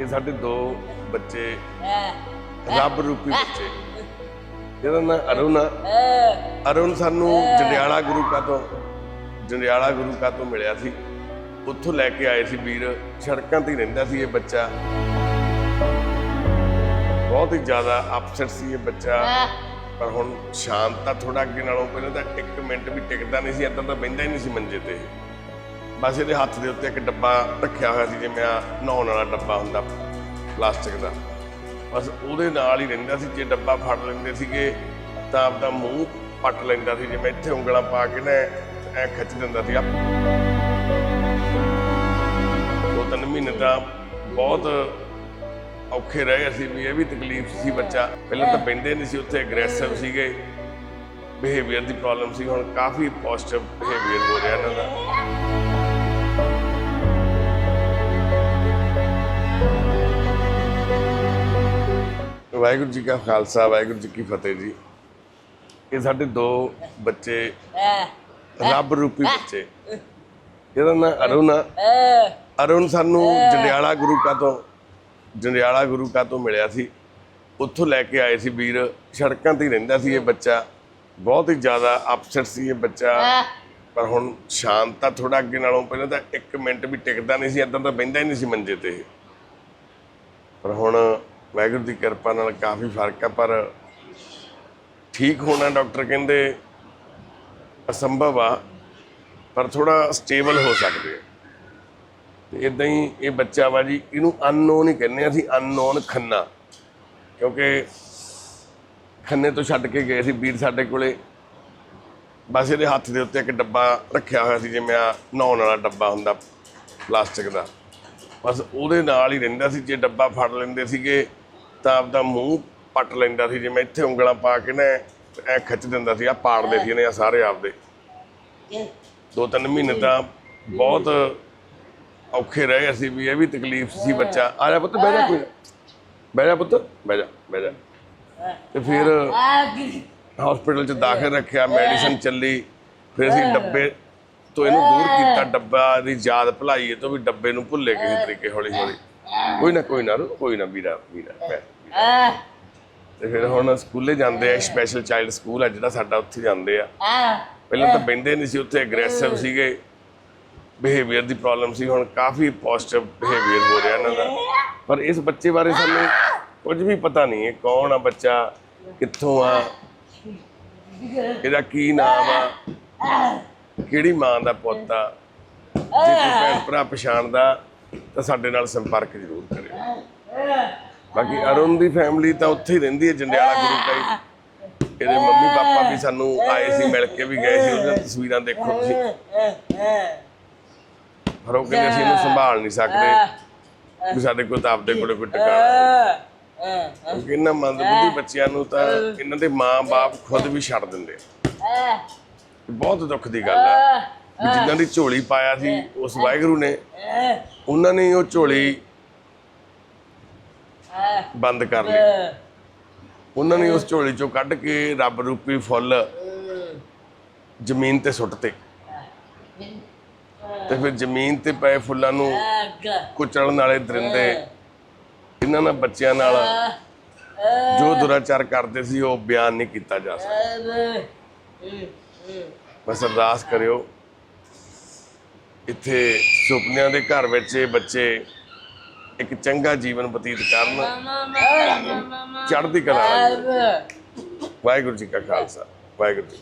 ਇਹ ਸਾਡੇ ਦੋ ਬੱਚੇ ਰੱਬ ਰੂਪੀ ਬੱਚੇ। ਜਿਹਦਾ ਨਾਂ ਅਰੁਣ ਆ ਅਰੁਣ ਸਾਨੂੰ ਜੰਡਿਆਲਾ ਗੁਰੂ ਕਾ ਤੋਂ ਜੰਡਿਆਲਾ ਗੁਰੂ ਕਾ ਤੋਂ ਮਿਲਿਆ ਸੀ। ਉੱਥੋਂ ਲੈ ਕੇ ਆਏ ਸੀ ਵੀਰ ਸੜਕਾਂ ਤੇ ਰਹਿੰਦਾ ਸੀ ਇਹ ਬੱਚਾ। ਬਹੁਤ ਹੀ ਜ਼ਿਆਦਾ ਅਪਸੈਟ ਸੀ ਇਹ ਬੱਚਾ। ਪਰ ਹੁਣ ਸ਼ਾਂਤ ਤਾਂ ਥੋੜਾ ਅੱਗੇ ਨਾਲੋਂ ਪਹਿਲਾਂ ਤਾਂ ਇੱਕ ਮਿੰਟ ਵੀ ਟਿਕਦਾ ਨਹੀਂ ਸੀ ਏਦਾਂ ਤਾਂ ਬਹਿੰਦਾ ਹੀ ਨਹੀਂ ਸੀ ਮੰਜੇ ਤੇ। ਬਸ ਇਹਦੇ ਹੱਥ ਦੇ ਉੱਤੇ ਇੱਕ ਡੱਬਾ ਰੱਖਿਆ ਹੋਇਆ ਸੀ, ਜਿਵੇਂ ਆ ਨਹਾਉਣ ਵਾਲਾ ਡੱਬਾ ਹੁੰਦਾ, ਪਲਾਸਟਿਕ ਦਾ। ਬਸ ਉਹਦੇ ਨਾਲ ਹੀ ਰਹਿੰਦਾ ਸੀ, ਜੇ ਡੱਬਾ ਫੜ ਲੈਂਦੇ ਸੀਗੇ, ਤਾਂ ਆਪਦਾ ਮੂੰਹ ਪੱਟ ਲੈਂਦਾ ਸੀ, ਜਿਵੇਂ ਇੱਥੇ ਉਂਗਲਾਂ ਪਾ ਕੇ ਨਾ ਐ ਖਿੱਚ ਦਿੰਦਾ ਸੀ ਦੋ ਤਿੰਨ ਮਹੀਨੇ ਤਾਂ ਬਹੁਤ ਔਖੇ ਰਹੇ ਅਸੀਂ ਵੀ, ਇਹ ਵੀ ਤਕਲੀਫ ਸੀ ਬੱਚਾ। ਪਹਿਲਾਂ ਤਾਂ ਪੈਂਦੇ ਨਹੀਂ ਸੀ ਉੱਥੇ ਐਗਰੈਸਿਵ ਸੀਗੇ। ਬਿਹੇਵੀਅਰ ਦੀ ਪ੍ਰੋਬਲਮ ਸੀ, ਹੁਣ ਕਾਫੀ ਪੋਜ਼ਿਟਿਵ ਬਿਹੇਵੀਅਰ ਹੋ ਰਿਹਾ ਇਹਨਾਂ ਦਾ। ਵਾਹਿਗੁਰੂ ਜੀ ਕਾ ਖਾਲਸਾ ਵਾਹਿਗੁਰੂ ਜੀ ਕੀ ਫਤਿਹ ਜੀ। ਇਹ ਸਾਡੇ ਦੋ ਬੱਚੇ ਰੱਬ ਰੂਪੀ ਬੱਚੇ। ਜਿਹਦਾ ਨਾਂ ਅਰੁਣ ਆ। ਅਰੁਣ ਸਾਨੂੰ ਜੰਡਿਆਲਾ ਗੁਰੂ ਕਾ ਤੋਂ ਜੰਡਿਆਲਾ ਗੁਰੂ ਕਾ ਤੋਂ ਮਿਲਿਆ ਸੀ। ਉੱਥੋਂ ਲੈ ਕੇ ਆਏ ਸੀ ਵੀਰ। ਸੜਕਾਂ ਤੇ ਰਹਿੰਦਾ ਸੀ ਇਹ ਬੱਚਾ। ਬਹੁਤ ਹੀ ਜ਼ਿਆਦਾ ਅਪਸੈਟ ਸੀ ਇਹ ਬੱਚਾ। ਪਰ ਹੁਣ ਸ਼ਾਂਤ ਤਾਂ ਥੋੜਾ ਅੱਗੇ ਨਾਲੋਂ ਪਹਿਲਾਂ ਤਾਂ ਇੱਕ ਮਿੰਟ ਵੀ ਟਿਕਦਾ ਨਹੀਂ ਸੀ। ਏਦਾਂ ਤਾਂ ਬਹਿੰਦਾ ਹੀ ਨਹੀਂ ਸੀ ਮੰਜੇ ਤੇ। ਪਰ ਹੁਣ ਵਾਹਿਗੁਰੂ ਦੀ ਕਿਰਪਾ ਨਾਲ ਕਾਫੀ ਫ਼ਰਕ ਆ, ਪਰ ਠੀਕ ਹੋਣਾ ਡਾਕਟਰ ਕਹਿੰਦੇ ਅਸੰਭਵ ਆ, ਪਰ ਥੋੜਾ ਸਟੇਬਲ ਹੋ ਸਕਦੇ ਆ। ਤੇ ਇਦਾਂ ਹੀ ਇਹ ਬੱਚਾ ਵਾ ਜੀ, ਇਹਨੂੰ ਅਨਨੋਨ ਹੀ ਕਹਿੰਦੇ ਆ, ਅਸੀਂ ਅਨਨੋਨ ਖੰਨਾ। ਕਿਉਂਕਿ ਖੰਨੇ ਤੋਂ ਛੱਡ ਕੇ ਗਏ ਸੀ, ਵੀਰ ਸਾਡੇ ਕੋਲੇ। ਬਸ ਇਹਦੇ ਹੱਥ ਦੇ ਉੱਤੇ ਇੱਕ ਡੱਬਾ ਰੱਖਿਆ ਹੋਇਆ ਸੀ, ਜਿਵੇਂ ਆ ਨਹਾਉਣ ਵਾਲਾ ਡੱਬਾ ਹੁੰਦਾ, ਪਲਾਸਟਿਕ ਦਾ। ਬਸ ਉਹਦੇ ਨਾਲ ਹੀ ਰਹਿੰਦਾ ਸੀ, ਜੇ ਡੱਬਾ ਫੜ ਲੈਂਦੇ ਸੀਗੇ ਤਾਂ ਆਪਦਾ ਮੂੰਹ ਪੱਟ ਲੈਂਦਾ ਸੀ ਜਿਵੇਂ ਇੱਥੇ ਉਂਗਲਾਂ ਪਾ ਕੇ ਨਾ ਐ ਖਿੱਚ ਦਿੰਦਾ ਸੀ ਆ ਪਾੜਦੇ ਸੀ ਇਹਨੇ ਆ ਸਾਰੇ ਆਪਦੇ। ਦੋ ਤਿੰਨ ਮਹੀਨੇ ਤਾਂ ਬਹੁਤ ਔਖੇ ਰਹੇ ਅਸੀਂ ਵੀ ਇਹ ਵੀ ਤਕਲੀਫ ਸੀ ਬੱਚਾ। ਆ ਜਾ ਪੁੱਤ ਬਹਿ ਜਾ ਕੋਈ। ਬਹਿ ਜਾ ਪੁੱਤ ਬਹਿ ਜਾ ਬਹਿ ਜਾ। ਤੇ ਫਿਰ ਹਸਪੀਟਲ 'ਚ ਦਾਖਲ ਰੱਖਿਆ ਮੈਡੀਸਨ ਚੱਲੀ। ਫਿਰ ਅਸੀਂ ਡੱਬੇ ਤੋਂ ਇਹਨੂੰ ਦੂਰ ਕੀਤਾ ਡੱਬਾ ਦੀ ਯਾਦ ਭੁਲਾਈ ਇਹ ਤੋਂ ਵੀ ਡੱਬੇ ਨੂੰ ਭੁੱਲੇ ਕਿਸੇ ਤਰੀਕੇ ਹੌਲੀ ਹੌਲੀ ਕੋਈ ਨਾ ਕੋਈ ਨਾ ਰੋ, ਕੋਈ ਨਾ ਵੀਰਾ ਵੀਰਾ ਬਹਿ। ਤੇ ਫਿਰ ਹੁਣ ਸਕੂਲੇ ਜਾਂਦੇ ਆ ਸਪੈਸ਼ਲ ਚਾਈਲਡ ਸਕੂਲ ਆ ਜਿਹੜਾ ਸਾਡਾ ਉੱਥੇ ਜਾਂਦੇ ਆ। ਪਹਿਲਾਂ ਤਾਂ ਬੈਂਦੇ ਨਹੀਂ ਸੀ ਉੱਥੇ ਐਗਰੈਸਿਵ ਸੀਗੇ। ਬਿਹੇਵੀਅਰ ਦੀ ਪ੍ਰੋਬਲਮ ਸੀ ਹੁਣ ਕਾਫੀ ਪੋਜ਼ਿਟਿਵ ਬਿਹੇਵੀਅਰ ਹੋ ਰਿਹਾ ਇਹਨਾਂ ਦਾ। ਪਰ ਇਸ ਬੱਚੇ ਬਾਰੇ ਸਾਨੂੰ ਕੁਝ ਵੀ ਪਤਾ ਨਹੀਂ ਹੈ ਕੌਣ ਆ ਬੱਚਾ ਕਿੱਥੋਂ ਆ ਇਹਦਾ ਕੀ ਨਾਮ ਆ ਕਿਹੜੀ ਮਾਂ ਦਾ ਪੁੱਤ ਆ ਜੇ ਕੋਈ ਭੈਣ ਭਰਾ ਪਛਾਣਦਾ ਤਾਂ ਸਾਡੇ ਨਾਲ ਸੰਪਰਕ ਜ਼ਰੂਰ ਕਰਿਓ। ਬਾਕੀ ਅਰੁਣ ਦੀ ਫੈਮਿਲੀ ਤਾਂ ਉੱਥੇ ਹੀ ਰਹਿੰਦੀ ਹੈ, ਜੰਡਿਆਲਾ ਗੁਰੂ ਕਾ ਇਹਦੇ ਮੰਮੀ ਪਾਪਾ ਵੀ ਸਾਨੂੰ ਆਏ ਸੀ, ਮਿਲ ਕੇ ਵੀ ਗਏ ਸੀ, ਉਹਦੀਆਂ ਤਸਵੀਰਾਂ ਦੇਖੋ ਤੁਸੀਂ। ਪਰ ਉਹ ਕਹਿੰਦੇ ਅਸੀਂ ਇਹਨੂੰ ਸੰਭਾਲ ਨਹੀਂ ਸਕਦੇ, ਵੀ ਸਾਡੇ ਕੋਲ ਤਾਂ ਆਪਦੇ ਕੋਲੇ ਕੋਈ ਟਿਕਾਣਾ ਕਿਉਂਕਿ ਇਹਨਾਂ ਮੰਦਬੁੱਧੀ ਬੱਚਿਆਂ ਨੂੰ ਤਾਂ ਇਹਨਾਂ ਦੇ ਮਾਂ-ਬਾਪ ਖੁਦ ਵੀ ਛੱਡ ਦਿੰਦੇ ਬਹੁਤ ਦੁੱਖ ਦੀ ਗੱਲ ਆ। ਵੀ ਜਿਨ੍ਹਾਂ ਦੀ ਝੋਲੀ ਪਾਇਆ ਸੀ ਉਸ ਵਾਹਿਗੁਰੂ ਨੇ। ਉਹਨਾਂ ਨੇ ਉਹ ਝੋਲੀ ਬੰਦ ਕਰ ਲਈ। ਉਹਨਾਂ ਨੇ ਉਸ ਝੋਲੀ ਚੋਂ ਕੱਢ ਕੇ ਰੱਬ ਰੂਪੀ ਫੁੱਲ ਜ਼ਮੀਨ ਤੇ ਸੁੱਟਤੇ ਤੇ। ਫਿਰ ਜ਼ਮੀਨ ਤੇ ਪਏ ਫੁੱਲਾਂ ਨੂੰ ਕੁਚਲਣ ਵਾਲੇ ਦਰਿੰਦੇ। ਇਹਨਾਂ ਨਾਲ ਬੱਚਿਆਂ ਨਾਲ ਜੋ ਦੁਰਾਚਾਰ ਕਰਦੇ ਸੀ ਉਹ ਬਿਆਨ ਨਹੀਂ ਕੀਤਾ ਜਾ ਸਕਦਾ। ਬਸ ਅਰਦਾਸ ਕਰਿਓ। ਇੱਥੇ ਸੁਪਨਿਆਂ ਦੇ ਘਰ ਵਿੱਚ ਇਹ ਬੱਚੇ ਇੱਕ ਚੰਗਾ ਜੀਵਨ ਬਤੀਤ ਕਰਨ। ਚੜ੍ਹਦੀ ਕਲਾ ਵਾਲੀ। ਵਾਹਿਗੁਰੂ ਜੀ ਕਾ ਖਾਲਸਾ। ਵਾਹਿਗੁਰੂ ਜੀ